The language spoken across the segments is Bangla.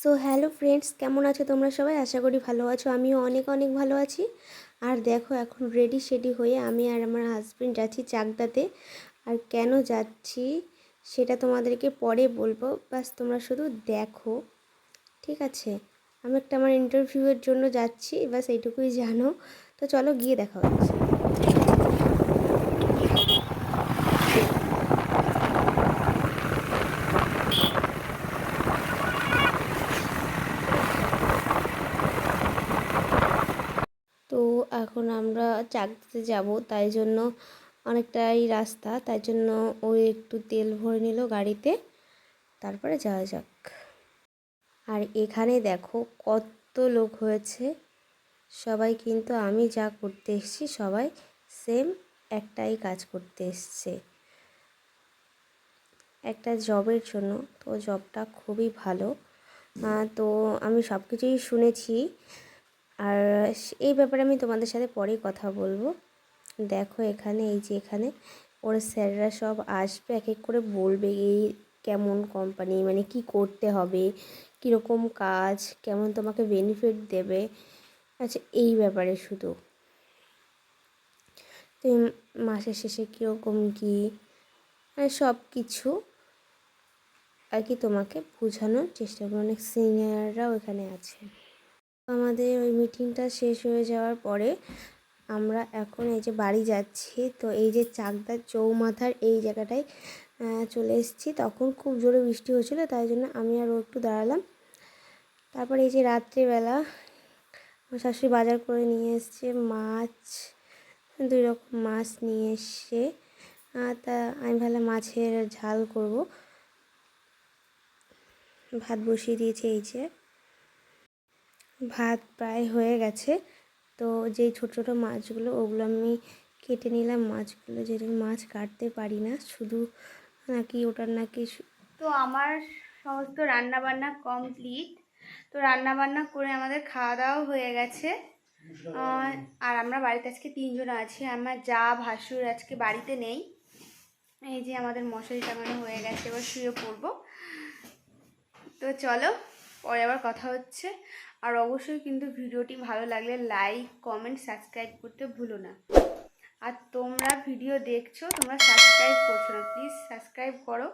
সো হ্যালো ফ্রেন্ডস কেমন আছো তোমরা সবাই? আশা করি ভালো আছো। আমিও অনেক অনেক ভালো আছি। আর দেখো, এখন রেডি সেডি হয়ে আমি আর আমার হাজব্যান্ড যাচ্ছি চাকদাতে। আর কেন যাচ্ছি, সেটা তোমাদেরকে পরে বলব। বাস, তোমরা শুধু দেখো, ঠিক আছে? আমি একটা আমার ইন্টারভিউয়ের জন্য যাচ্ছি, বাস, এইটুকুই জানো। তো চলো গিয়ে দেখা হচ্ছে তো এখন আমরা চাকদাতে যাব, তাই জন্য অনেকটাই রাস্তা। তাই জন্য ওই একটু তেল ভরে নিল গাড়িতে, তারপরে যাওয়া যাক। আর এখানে দেখো কত লোক হয়েছে। সবাই কিন্তু আমি যা করতে এসেছি, সবাই সেম একটাই কাজ করতে এসছে। একটা জবের জন্য। তো জবটা খুবই ভালো। তো আমি সব কিছুই শুনেছি। আর এই ব্যাপারে আমি তোমাদের সাথে পরেই কথা বলব। দেখো এখানে, এই যে এখানে, ওর স্যাররা সব আসবে, এক এক করে বলবে এই কেমন কোম্পানি মানে কি করতে হবে, কীরকম কাজ, কেমন তোমাকে বেনিফিট দেবে। আচ্ছা এই ব্যাপারে শুধু। তো এই মাসের শেষে কীরকম কী মানে সব কিছু আর কি তোমাকে বোঝানোর চেষ্টা করব। অনেক সিনিয়ররাও এখানে আছে। আমাদের ওই মিটিংটা শেষ হয়ে যাওয়ার পরে আমরা এখন এই যে বাড়ি যাচ্ছি, তো এই যে চাকদার চৌমাথার এই জায়গাটায় চলে এসেছি। তখন খুব জোরে বৃষ্টি হচ্ছিল, তাই জন্য আমি আর একটু দাঁড়ালাম। তারপর এই যে রাত্রিবেলা আমার শাশুড়ি বাজার করে নিয়ে এসছে, মাছ, দুই রকম মাছ নিয়ে এসছে। তা আমি ভাবলাম মাছের ঝাল করব। ভাত বসিয়ে দিয়েছি এই যে। ভাত প্রায় হয়ে গেছে। তো যেই ছোট ছোটো মাছগুলো, ওগুলো আমি কেটে নিলাম। মাছগুলো যেটা মাছ কাটতে পারি না, শুধু নাকি ওটার নাকি তো আমার সমস্ত রান্না বান্না কমপ্লিট। তো রান্না বান্না করে আমাদের খাওয়া দাওয়া হয়ে গেছে। আর আমরা বাড়িতে আজকে তিনজন আছি। আমার যা ভাসুর আজকে বাড়িতে নেই। এই যে আমাদের মশারি টাঙানো হয়ে গেছে, এবার শুয়ে পড়ব। তো চলো, পরে আবার কথা হচ্ছে। আর অবশ্যই কিন্তু ভিডিওটি ভালো লাগলে লাইক কমেন্ট সাবস্ক্রাইব করতে ভুলো না। আর তোমরা ভিডিও দেখছ, তোমরা সাবস্ক্রাইব করছ না প্লিজ সাবস্ক্রাইব করো,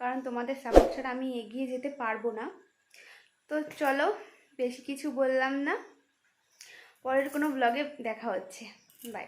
কারণ তোমাদের সাপোর্ট ছাড়া আমি এগিয়ে যেতে পারব না। তো চলো, বেশি কিছু বললাম না। পরের কোনো ব্লগে দেখা হচ্ছে। বাই